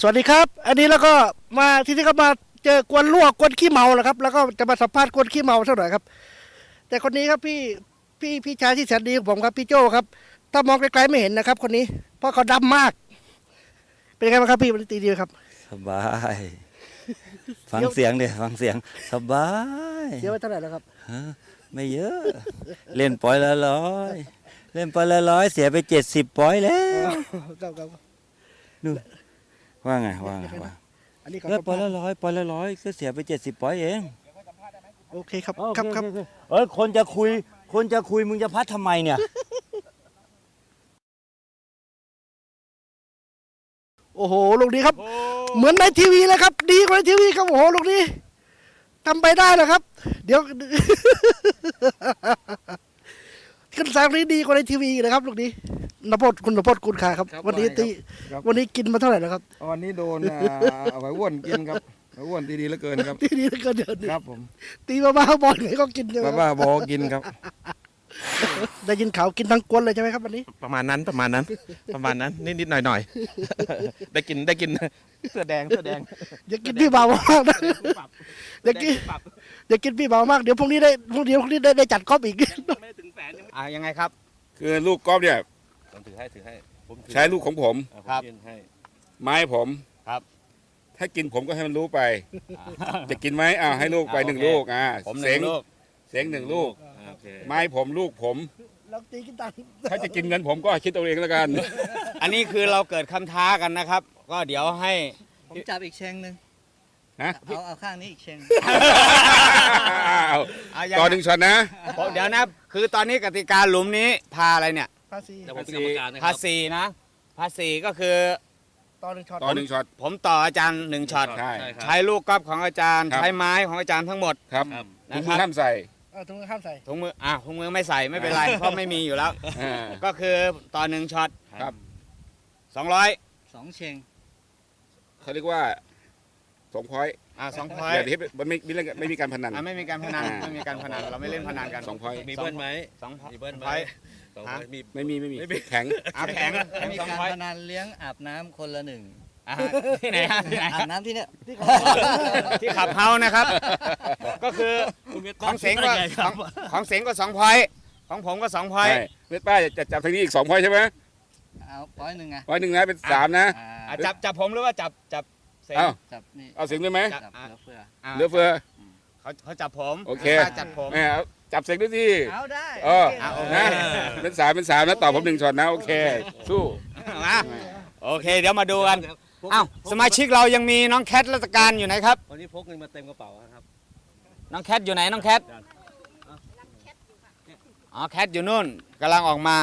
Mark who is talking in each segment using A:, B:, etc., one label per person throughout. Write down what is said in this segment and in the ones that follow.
A: สวัสดีครับ อันนี้แล้วก็มาที่นี่ก็มาเจอกวนลวกกวนขี้เมาแหละครับ แล้วก็จะมาสัมภาษณ์กวนขี้เมาสักหน่อยครับ แต่คนนี้ครับพี่พี่พี่ชายที่แสนดีของผมครับพี่โจครับ ถ้ามองไกลๆไม่เห็นนะครับ คนนี้ เพราะเขาดำมาก เป็นไงบ้างครับพี่วันนี้ตีดีไหมครับ
B: สบาย ฟังเสียงเดียฟังเสียง สบาย
A: เสียไปเท่าไหร่แล้วครับ
B: ฮะไม่เยอะ เล่นปล่อยละร้อย เล่นปล่อยละร้อยเสียไปเจ็ดสิบปล่อยแล้ว
A: ครับครับ
B: นู่น ว่าไงว่าไงว่า
A: อันนี้เขา
B: เล่น
A: สัม
B: ปล่อ
A: ภายษ
B: ละ
A: ณ์
B: ร้อยปล่อยละร้อยก็เสียไปเจ็ดสิบปล่อยเอง
A: โอเคครับครับครับ
B: เอ้ยคนจะคุย คนจะคุยมึงจะพัดทำไมเนี่ย
A: โอ้โหลูกนี้ครับ เหมือนในทีวีเลยครับ ดีกว่าในทีวีครับโอ้โหลูกนี้ทำไปได้นะครับ เดี๋ยวขึ้นสายลูกนี้ดีกว่าในทีวีนะครับลูกนี้ นพดคุณนพดคุณขาครับ
C: ครับ
A: วันนี้ตี
C: ครับ
A: วันนี้กินมาเท่าไหร่แล้วครับ
C: วันนี้โดนอ่าเอาไว้อ้วนกินครับเอาไว้อ้วนดีๆเหลือเกินครับ
A: ที่นี่ก็เดิน
C: ครับผม
A: ตีมาบ้าๆบอลไหนก็กินใช่ไหม
C: บ้า
A: ครับ
C: บ้าบอกินครับ
A: ได้ยินข่าวกินทั้งกวนเลยใช่ไหมครับวันนี้
D: ประมาณนั้นประมาณนั้น ประมาณนั้น นิดนิดหน่อยหน่อยๆ ได้กินได้กินเสื้อแดงเสื้อแดง
A: อย่ากินพี่เบามากนะอย่ากินอย่ากินพี่เบามากเดี๋ยวพรุ่งนี้ได้พรุ่งนี้พรุ่งนี้ได้ได้จัดครอบอีก
D: ไม่ได้ถึงแสนยังไม่
E: อ่ายังไงครับ
F: คือลูกกอล์ฟเนี่ย
D: ผมถือให้ถือให้ผมถือ
F: ใช้ลูกของผม
D: อะผม
E: ครับ
D: ยื่นให้
F: ไม้ผม
E: ครับ
F: ถ้ากินผมก็ให้มันรู้ไป จะกินไหมอ้าวให้ลูกไป
E: อ่า
F: หนึ่ง
E: โอเค
F: ลูกอ่า
E: ผมห
F: เสี
E: นึ่
F: ยง
E: งลูก
F: เสียงหนึ่งลูก
D: อะโอเค
F: ไม้ผมลูกผม
A: เราตีกินตังค์
F: ถ้าจะกินเงินผมก็คิดเอาเองแล้วกัน
E: อันนี้คือเราเกิดคำท้ากันนะครับ ก็เดี๋ยวให้
G: ผมจับอีกเชงหนึ่ง
F: ฮะ
G: เอาเอาข้างนี้อีกเชง
F: อ้าว
E: เอายัง
F: ต่อหนึ่งช็อตนะ
E: ผมเดี๋ยวนะ คือตอนนี้กติกาหลุมนี้พาอะไรเนี่ย
A: ภาษี
D: แต่ผมเป็นกรรมการนะค
E: พา
D: รับ
E: สีนะพาสีก็คือ
A: ต่อหนึ่งช็อต
F: ต่อหนึ่งช็อต
E: ผมต่ออาจารย์หนึ่งช็อต
F: ใช่
D: ครับ
E: ใช้ลูกกอล์ฟของอาจารย์
F: ครับ
E: ใช้ไม้ของอาจารย์ทั้งหมด
F: ครับ
D: ครับ
F: ถุง
E: นะครับ
F: มือห้ามใส่
A: เออถุงมือห้ามใส่
E: ถุงมืออะถุงมือไม่ใส่ไม่เป็นไร เพราะไม่มีอยู่แล้ว
F: อ่า
E: ก็คือต่อหนึ่งช็อต
F: ครับ
E: สองร้อย
G: สองเชง
F: เขาเรียกว่าสองพอยต์
E: อะสองพอย
F: อย่าที่มันไม่ไม่ไม่มีการพนัน
E: อะไม่มีการพนัน
F: อ่า
E: ไม่มีการพนันเราไม่เล่นพนันกัน
F: สองพอยต์
D: มีเบิ้ลไหม
E: สองพอย
D: มีเบิ้ลไหม
E: พอย
D: สอง
E: ฮะ
D: ร้อยมี
F: ไม่มีไม่มี
D: ไม่มี
F: แข็ง
E: อะแข็งแข็ง
G: มี
E: สอง
G: การ
E: พอย
G: พนันเลี้ยงอาบน้ำคนละหนึ่ง
E: อะที่ไหนฮะที่ไหน
G: อาบน้ำที่เนี่ย
E: ที่ขับเฮานะครับ ก็คือของเสงก็ของของเสงก็สองพอยของผมก็สองพอย
F: ใช่เวทป้าจะจับทางนี้อีกสองพอยต์ใช่ไหม
G: เอาป้อยหนึ่งไง
F: พอยต์หนึ่งนะเป็นสามนะ
G: อ่า
E: อะจับจับผมหรือว่าจับจับเสง
F: เอ้า
G: จับนี่
F: เอาเสียงด้วยไหม
E: จับ
G: จับ
E: อะ
G: เหลือเฟือ
E: อะ
F: เหลือเฟือ
E: เขาเขาจับผม
F: โอเค
E: ป้าจับผม
F: แม่เอา จับเสียงด้วยสิ
G: เอาได้
F: เออ
G: โอเค
E: เอาโอเค
F: นะเป็นสามเป็นสามนะตอบผมหนึ่งช็อตนะ โอเค สู้
E: มาโอเค เดี๋ยวมาดูกันอ้าวสมาชิกเรายังมีน้องแคทรัตการอยู่ไหนครับ
D: วันนี้พกเงินมาเต็มกระเป๋าครับ
E: น้องแคทอยู่ไหนน้องแคทอ๋อแคทอยู่นู่นกำลังออกมา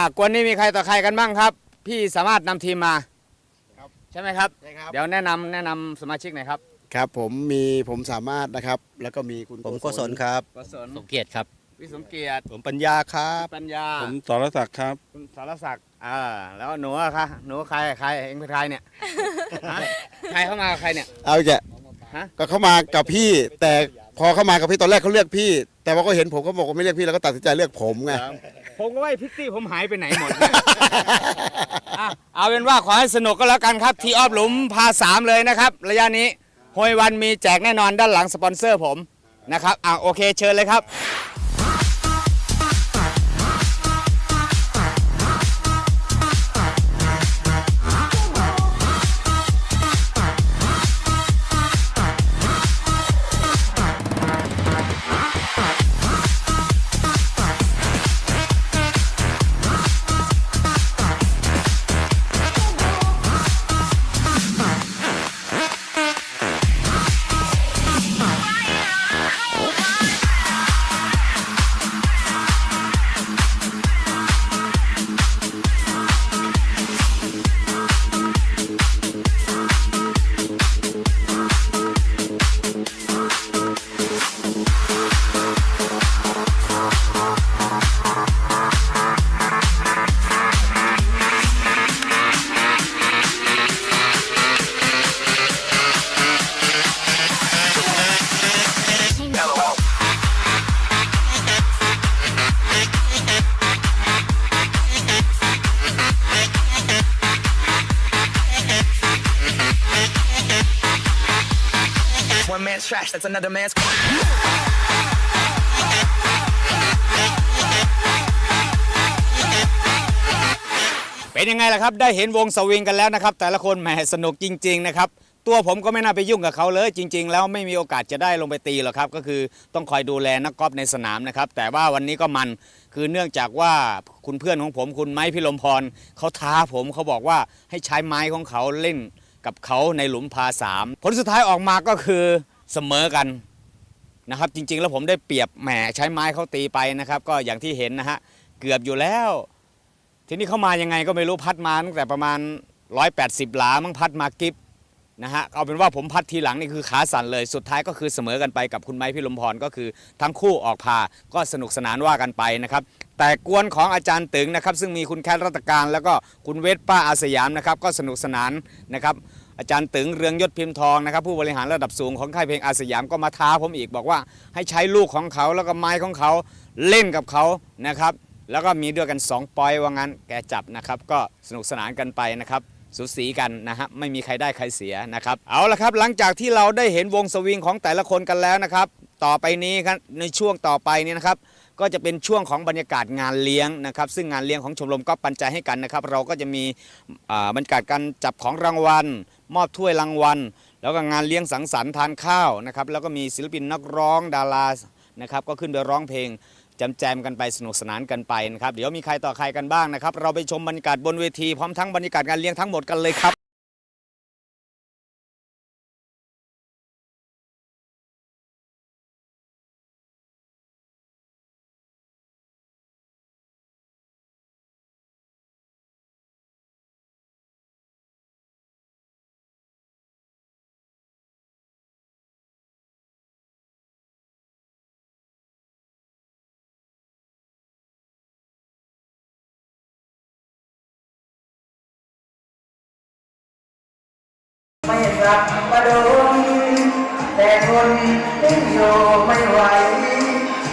E: ากวนนี้มีใครต่อใครกันบ้างครับ พี่สามารถนำทีมมาใช่ไหมครับ
C: ใช่ครับ
E: เดี๋ยวแนะนำแนะนำสมาชิกหน่อยครับ
H: ครับผมมีผมสามารถนะครับ แล้วก็มีคุณ
I: ผมโกศลครับ
E: กศล
I: สมเกียรติครับ
E: พี่สมเกียรติ
I: ผมปัญญาครับ
E: ปัญญา
F: ผมสรศักดิ์ครับ
E: คุณสรศักดิ์อ่าแล้วหนูอะคะหนูใครใครเองเป็นใครเนี่ยฮะใครเข้ามากับใครเนี่ย
H: เอาอีกแก
E: ฮะ
H: ก็เข้ามากับพี่ แต่พอเข้ามากับพี่ตอนแรกเขาเลือกพี่ แต่ว่าก็เห็นผมเขาบอกว่าไม่เลือกพี่แล้วก็ตัดสินใจเลือกผมไง
E: ผมก็ว่าไอ้พิตตี้ผมหายไปไหนหมดเนี่ยอะเอาเป็นว่าขอให้สนุกก็แล้วกันครับ ทีออฟหลุมพาสามเลยนะครับ ระยะนี้โฮยวันมีแจกแน่นอนด้านหลังสปอนเซอร์ผมนะครับอะโอเคเชิญเลยครับ
J: trash, that's another man's.
E: เป็นยังไงล่ะครับ ได้เห็นวงสวิงกันแล้วนะครับ แต่ละคนแหมสนุกจริง ๆ นะครับ ตัวผมก็ไม่น่าไปยุ่งกับเขาเลย จริง ๆ แล้วไม่มีโอกาสจะได้ลงไปตีหรอกครับ ก็คือต้องคอยดูแลนักกอล์ฟในสนามนะครับ แต่ว่าวันนี้ก็มันคือเนื่องจากว่าคุณเพื่อนของผมคุณไม้พิลมพรเขาท้าผมเขาบอกว่าให้ใช้ไม้ของเขาเล่นกับเขาในหลุมพาสามผลสุดท้ายออกมาก็คือ เสมอกันนะครับ จริง ๆ แล้วผมได้เปรียบแหมใช้ไม้เขาตีไปนะครับ ก็อย่างที่เห็นนะฮะเกือบอยู่แล้ว ทีนี้เขามายังไงก็ไม่รู้พัดมาตั้งแต่ประมาณ 180 หลามั้งพัดมากิฟนะฮะเอาเป็นว่าผมพัดทีหลังนี่คือขาสั่นเลยสุดท้ายก็คือเสมอกันไปกับคุณไม้พิลมพรก็คือทั้งคู่ออกพาก็สนุกสนานว่ากันไปนะครับ แต่กวนของอาจารย์ตึงนะครับ ซึ่งมีคุณแคทรัตการ แล้วก็คุณเวทป้าอาสยามนะครับ ก็สนุกสนานนะครับ อาจารย์ตึงเรืองยศพิมพ์ทองนะครับผู้บริหารระดับสูงของค่ายเพลงอาสยามก็มาท้าผมอีกบอกว่าให้ใช้ลูกของเขาแล้วก็ไม้ของเขาเล่นกับเขานะครับ แล้วก็มีด้วยกัน 2 ปอยว่างั้นแกจับนะครับ ก็สนุกสนานกันไปนะครับสูสีกันนะฮะไม่มีใครได้ใครเสียนะครับ เอาละครับหลังจากที่เราได้เห็นวงสวิงของแต่ละคนกันแล้วนะครับ ต่อไปนี้ครับในช่วงต่อไปนี้นะครับ ก็จะเป็นช่วงของบรรยากาศงานเลี้ยงนะครับ ซึ่งงานเลี้ยงของชมรมก็ปันใจให้กันนะครับ เราก็จะมีบรรยากาศการจับของรางวัล มอบถ้วยรางวัล แล้วก็งานเลี้ยงสังสรรค์ทานข้าวนะครับแล้วก็มีศิลปินนักร้องดารานะครับก็ขึ้นไปร้องเพลงแจมกันไปสนุกสนานกันไปนะครับเดี๋ยวมีใครต่อใครกันบ้างนะครับ เราไปชมบรรยากาศบนเวทีพร้อมทั้งบรรยากาศงานเลี้ยงทั้งหมดกันเลยครับ
I: ลับมาดนแต่ทนไม่อยู่ไม่ไหว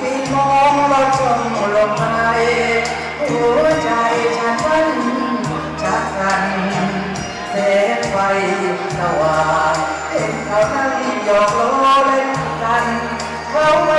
I: มีมองเราจมลมหายหัวใจฉันวันชักสันแสงไฟสว่างเห็นเขานั่งหยอกล้อเล่น
K: กันเขาไม่